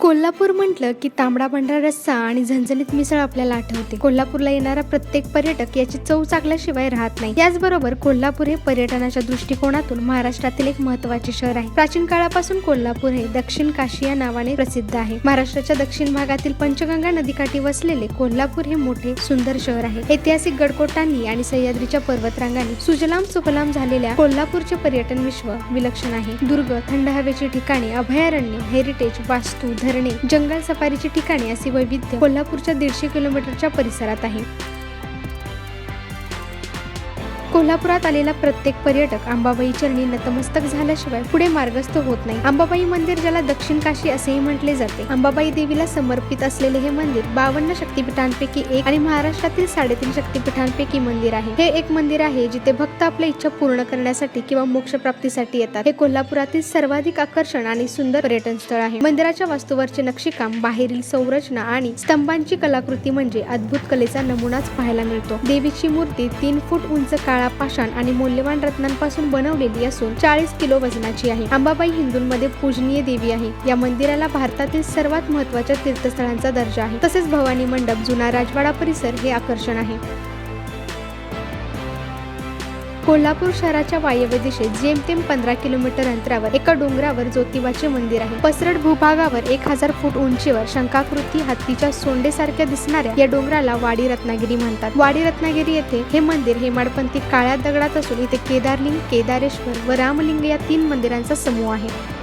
कोल्हापूर म्हटलं की तांबडा पांढरा रस्सा आणि झणझणीत मिसळ आपल्याला आठवते. कोल्हापूरला येणारा प्रत्येक पर्यटक याची चव चाकल्याशिवाय राहत नाही. याचबरोबर कोल्हापूर हे पर्यटनाच्या दृष्टिकोनातून महाराष्ट्रातील एक महत्त्वाचे शहर आहे. प्राचीन काळापासून कोल्हापूर हे दक्षिण काशी या नावाने प्रसिद्ध आहे. महाराष्ट्राच्या दक्षिण भागातील पंचगंगा नदीकाठी वसलेले कोल्हापूर हे मोठे सुंदर शहर आहे. ऐतिहासिक गडकोटांनी आणि सह्याद्रीच्या पर्वतरांगांनी सुजलाम सुफलाम झालेल्या कोल्हापूरचे पर्यटन विश्व विलक्षण आहे. दुर्ग थंड हवेची ठिकाणे अभयारण्य हेरिटेज वास्तू धरणे जंगल सफारीची ठिकाणे असे वैविध्य कोल्हापूरच्या दीडशे किलोमीटरच्या परिसरात आहे. कोल्हापुरात आलेला प्रत्येक पर्यटक अंबाबाई चरणी नतमस्तक झाल्याशिवाय पुढे मार्गस्थ होत नाही. अंबाबाई मंदिर ज्याला दक्षिण काशी असेही म्हटले जाते. अंबाबाई देवीला समर्पित असलेले हे मंदिर बावन्न शक्तीपीठांपैकी एक आणि महाराष्ट्रातील साडेतीन शक्तीपीठांपैकी मंदिर आहे. हे एक मंदिर आहे जिथे भक्त आपल्या इच्छा पूर्ण करण्यासाठी किंवा मोक्ष प्राप्तीसाठी येतात. हे कोल्हापुरातील सर्वाधिक आकर्षण आणि सुंदर पर्यटन स्थळ आहे. मंदिराच्या वास्तूवरचे नक्षीकाम बाहेरील संरचना आणि स्तंभांची कलाकृती म्हणजे अद्भुत कलेचा नमुनाच पाहायला मिळतो. देवीची मूर्ती तीन फूट उंच काळा पाषाण आणि मौल्यवान रत्नांपासून बनवलेली असून चाळीस किलो वजनाची आहे. अंबाबाई हिंदूंमध्ये पूजनीय देवी आहे. या मंदिराला भारतातील सर्वात महत्त्वाच्या तीर्थस्थळांचा दर्जा आहे. तसेच भवानी मंडप जुना राजवाडा परिसर हे आकर्षण आहे. कोल्हापूर शहराच्या वायव्य दिशेत जेमतेम पंधरा किलोमीटर अंतरावर एका डोंगरावर ज्योतिबाचे मंदिर आहे. पसरड भूभागावर एक हजार फूट उंचीवर शंकाकृती हत्तीच्या सोंडेसारख्या दिसणाऱ्या या डोंगराला वाडी रत्नागिरी म्हणतात. वाडी रत्नागिरी येथे हे मंदिर हेमाडपंथी काळ्या दगडात असून इथे केदारलिंग केदारेश्वर व रामलिंग या तीन मंदिरांचा समूह आहे.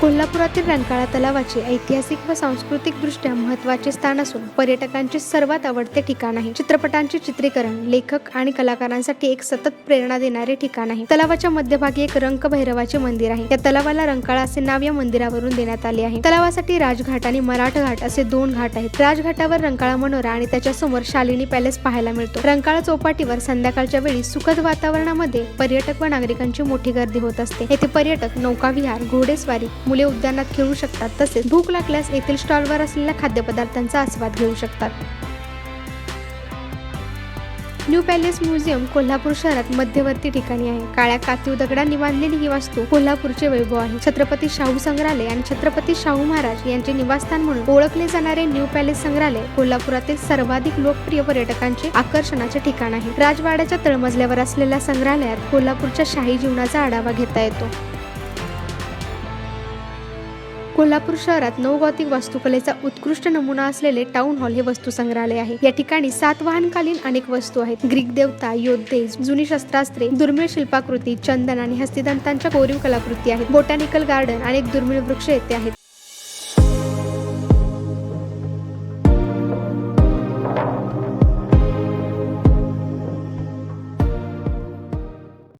कोल्हापुरातील रंकाळा तलावाचे ऐतिहासिक व सांस्कृतिक दृष्ट्या महत्त्वाचे स्थान असून पर्यटकांचे सर्वात आवडते ठिकाण आहे. चित्रपटांचे चित्रीकरण लेखक आणि कलाकारांसाठी एक सतत प्रेरणा देणारे ठिकाण आहे. तलावाच्या मध्यभागी एक रंक भैरवाचे मंदिर आहे. या तलावाला रंकाळा असे नाव या मंदिरावरून देण्यात आले आहे. तलावासाठी राजघाट आणि मराठा घाट असे दोन घाट आहेत. राजघाटावर रंकाळा मनोरा आणि त्याच्यासमोर शालिनी पॅलेस पाहायला मिळतो. रंकाळा चौपाटीवर संध्याकाळच्या वेळी सुखद वातावरणामध्ये पर्यटक व नागरिकांची मोठी गर्दी होत असते. येथे पर्यटक नौकाविहार घोडेस्वारी मुले उद्यानात खेळू शकतात. तसेच भूक लागल्यास येथील स्टॉलवर असलेल्या खाद्यपदार्थांचा आस्वाद घेऊ शकतात. न्यू पॅलेस म्युझियम कोल्हापूर शहरात मध्यवर्ती ठिकाणी आहे. काळ्या कातीव दगडांनी बांधलेली ही वास्तू कोल्हापूरचे वैभव आहे. छत्रपती शाहू संग्रहालय आणि छत्रपती शाहू महाराज यांचे निवासस्थान म्हणून ओळखले जाणारे न्यू पॅलेस संग्रहालय कोल्हापुरातील सर्वाधिक लोकप्रिय पर्यटकांचे आकर्षणाचे ठिकाण आहे. राजवाड्याच्या तळमजल्यावर असलेल्या संग्रहालयात कोल्हापूरच्या शाही जीवनाचा आढावा घेता येतो. कोल्हापूर शहरात नवगौतिक वास्तुकलेचा उत्कृष्ट नमुना असलेले टाउन हॉल हे वस्तू संग्रहालय आहे. या ठिकाणी सातवाहनकालीन अनेक वस्तू आहेत. ग्रीक देवता योद्धे जुनी शस्त्रास्त्रे दुर्मिळ शिल्पाकृती चंदन आणि हस्तिदंतांच्या कोरीव कलाकृती आहेत. बोटॅनिकल गार्डन अनेक दुर्मिळ वृक्ष येथे आहेत.